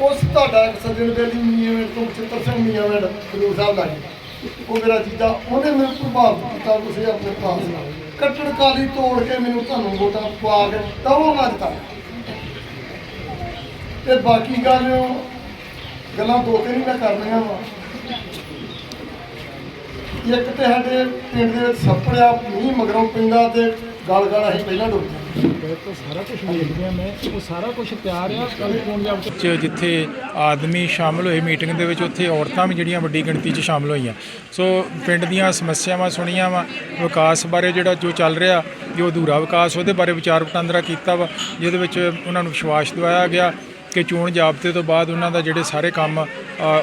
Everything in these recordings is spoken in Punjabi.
ਉਸ ਤੁਹਾਡਾ ਇੱਕ ਸੱਜਣ ਦੇ ਮੀਆਂਵਿੰਡ ਤੋਂ ਚਿੱਤਰ ਸਿੰਘ ਮੀਆਂਵਿੰਡ ਖਡੂਰ ਸਾਹਿਬ ਲਾਗੇ ਉਹ ਮੇਰਾ ਜੀਜਾ, ਉਹਨੇ ਮੈਨੂੰ ਪ੍ਰਭਾਵਿਤ ਕੀਤਾ ਤੁਸੀਂ ਆਪਣੇ ਪਾਸ ਨਾਲ ਕੱਟੜ ਕਾਲੀ ਤੋੜ ਕੇ ਮੈਨੂੰ ਤੁਹਾਨੂੰ ਵੋਟਾਂ ਪਵਾ ਕੇ ਦਵੋ ਨਾ ਦਿੱਤਾ। ਤੇ ਬਾਕੀ ਗੱਲ, ਗੱਲਾਂ ਦੋ ਕੇ ਹੀ ਮੈਂ ਕਰਨੀਆਂ ਵਾ। ਇੱਕ ਤੇ ਸਾਡੇ ਪਿੰਡ ਦੇ ਵਿੱਚ ਸੱਪੜਿਆ ਮੀਂਹ ਮਗਰੋਂ ਪੈਂਦਾ ਤੇ ਗਲ ਗਲ ਅਸੀਂ ਪਹਿਲਾਂ ਡੁੱਬ ਤਾਂ ਸਾਰਾ ਕੁਝ ਵੇਖ ਗਿਆ ਮੈਂ। ਉਹ ਸਾਰਾ ਕੁਝ ਤਿਆਰ ਆ। ਕੱਲ ਚੋਣ ਚ ਜਿੱਥੇ ਆਦਮੀ ਸ਼ਾਮਲ ਹੋਏ, ਮੀਟਿੰਗ ਦੇ ਵਿੱਚ ਉੱਥੇ ਔਰਤਾਂ ਵੀ ਜਿਹੜੀਆਂ ਵੱਡੀ ਗਿਣਤੀ 'ਚ ਸ਼ਾਮਲ ਹੋਈਆਂ। ਸੋ ਪਿੰਡ ਦੀਆਂ ਸਮੱਸਿਆਵਾਂ ਸੁਣੀਆਂ ਵਾ, ਵਿਕਾਸ ਬਾਰੇ ਜਿਹੜਾ ਜੋ ਚੱਲ ਰਿਹਾ, ਜੋ ਅਧੂਰਾ ਵਿਕਾਸ, ਉਹਦੇ ਬਾਰੇ ਵਿਚਾਰ ਵਟਾਂਦਰਾ ਕੀਤਾ ਵਾ, ਜਿਹਦੇ ਵਿੱਚ ਉਹਨਾਂ ਨੂੰ ਵਿਸ਼ਵਾਸ ਦਿਵਾਇਆ ਗਿਆ ਕਿ ਚੋਣ ਜਾਬਤੇ ਤੋਂ ਬਾਅਦ ਉਹਨਾਂ ਦਾ ਜਿਹੜੇ ਸਾਰੇ ਕੰਮ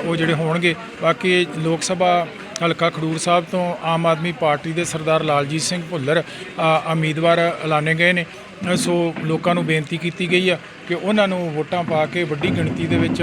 ਉਹ ਜਿਹੜੇ ਹੋਣਗੇ। ਬਾਕੀ ਲੋਕ ਸਭਾ, ਹਲਕਾ ਖਡੂਰ ਸਾਹਿਬ ਤੋਂ ਆਮ ਆਦਮੀ ਪਾਰਟੀ ਦੇ ਸਰਦਾਰ ਲਾਲਜੀਤ ਸਿੰਘ ਭੁੱਲਰ ਉਮੀਦਵਾਰ ਐਲਾਨੇ ਗਏ ਨੇ। ਸੋ ਲੋਕਾਂ ਨੂੰ ਬੇਨਤੀ ਕੀਤੀ ਗਈ ਆ ਕਿ ਉਹਨਾਂ ਨੂੰ ਵੋਟਾਂ ਪਾ ਕੇ ਵੱਡੀ ਗਿਣਤੀ ਦੇ ਵਿੱਚ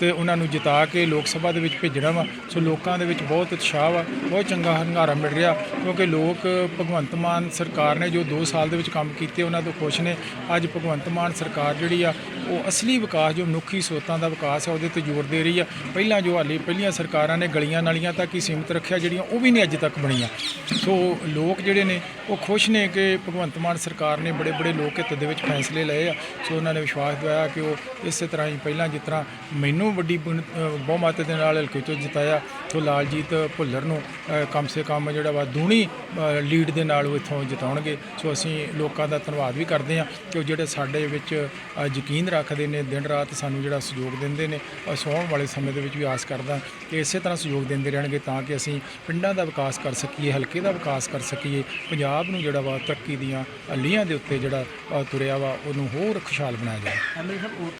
ਤੇ ਉਹਨਾਂ ਨੂੰ ਜਿਤਾ ਕੇ ਲੋਕ ਸਭਾ ਦੇ ਵਿੱਚ ਭੇਜਣਾ ਵਾ। ਸੋ ਲੋਕਾਂ ਦੇ ਵਿੱਚ ਬਹੁਤ ਉਤਸ਼ਾਹ ਵਾ, ਬਹੁਤ ਚੰਗਾ ਹੰਗਾਰਾ ਮਿਲ ਰਿਹਾ ਕਿਉਂਕਿ ਲੋਕ ਭਗਵੰਤ ਮਾਨ ਸਰਕਾਰ ਨੇ ਜੋ 2 ਸਾਲ ਦੇ ਵਿੱਚ ਕੰਮ ਕੀਤੇ, ਉਹਨਾਂ ਤੋਂ ਖੁਸ਼ ਨੇ। ਅੱਜ ਭਗਵੰਤ ਮਾਨ ਸਰਕਾਰ ਜਿਹੜੀ ਆ ਉਹ ਅਸਲੀ ਵਿਕਾਸ, ਜੋ ਮਨੁੱਖੀ ਸੋਤਾਂ ਦਾ ਵਿਕਾਸ ਹੈ, ਉਹਦੇ ਤੇ ਜ਼ੋਰ ਦੇ ਰਹੀ ਆ। ਪਹਿਲਾਂ ਜੋ ਹਾਲੇ ਪਹਿਲੀਆਂ ਸਰਕਾਰਾਂ ਨੇ ਗਲੀਆਂ ਨਾਲੀਆਂ ਤੱਕ ਹੀ ਸੀਮਿਤ ਰੱਖਿਆ, ਜਿਹੜੀਆਂ ਉਹ ਵੀ ਨਹੀਂ ਅੱਜ ਤੱਕ ਬਣੀਆਂ। ਸੋ ਲੋਕ ਜਿਹੜੇ ਨੇ, ਉਹ ਖੁਸ਼ ਨੇ ਕਿ ਭਗਵੰਤ ਮਾਨ ਸਰਕਾਰ ਨੇ ਬੜੇ ਬੜੇ ਲੋਕ ਹਿੱਤ ਦੇ ਵਿੱਚ ਫੈਸਲੇ ਲਏ ਆ। ਸੋ ਉਹਨਾਂ ਨੇ ਵਿਸ਼ਵਾਸ ਦਿਵਾਇਆ ਕਿ ਉਹ ਇਸੇ ਤਰ੍ਹਾਂ ਹੀ ਪਹਿਲਾਂ ਜਿਸ ਤਰ੍ਹਾਂ ਮੈਨੂੰ ਵੱਡੀ ਬਣ- ਬਹੁਮਤ ਦੇ ਨਾਲ ਹਲਕੇ ਤੋਂ ਜਿਤਾਇਆ, ਸੋ ਲਾਲਜੀਤ ਭੁੱਲਰ ਨੂੰ ਕਮ ਸੇ ਕਮ ਜਿਹੜਾ ਵਾ ਦੂਣੀ ਲੀਡ ਦੇ ਨਾਲ ਉਹ ਇੱਥੋਂ ਜਿਤਾਉਣਗੇ। ਸੋ ਅਸੀਂ ਲੋਕਾਂ ਦਾ ਧੰਨਵਾਦ ਵੀ ਕਰਦੇ ਹਾਂ ਕਿ ਉਹ ਜਿਹੜੇ ਸਾਡੇ ਵਿੱਚ ਯਕੀਨ ਰੱਖਦੇ ਨੇ, ਦਿਨ ਰਾਤ ਸਾਨੂੰ ਜਿਹੜਾ ਸਹਿਯੋਗ ਦਿੰਦੇ ਨੇ ਅਸੀਂ ਆਉਣ ਵਾਲੇ ਸਮੇਂ ਦੇ ਵਿੱਚ ਵੀ ਆਸ ਕਰਦਾ ਕਿ ਇਸੇ ਤਰ੍ਹਾਂ ਸਹਿਯੋਗ ਦਿੰਦੇ ਰਹਿਣਗੇ ਤਾਂ ਕਿ ਅਸੀਂ ਪਿੰਡਾਂ ਦਾ ਵਿਕਾਸ ਕਰ ਸਕੀਏ, ਹਲਕੇ ਦਾ ਵਿਕਾਸ ਕਰ ਸਕੀਏ, ਪੰਜਾਬ ਨੂੰ ਜਿਹੜਾ ਵਾ ਤਰੱਕੀ ਦੀਆਂ ਲੀਹਾਂ ਦੇ ਉੱਤੇ ਜਿਹੜਾ ਤੁਰਿਆ ਵਾ, ਉਹਨੂੰ ਹੋਰ ਖੁਸ਼ਹਾਲ ਬਣਾਇਆ ਜਾਵੇ।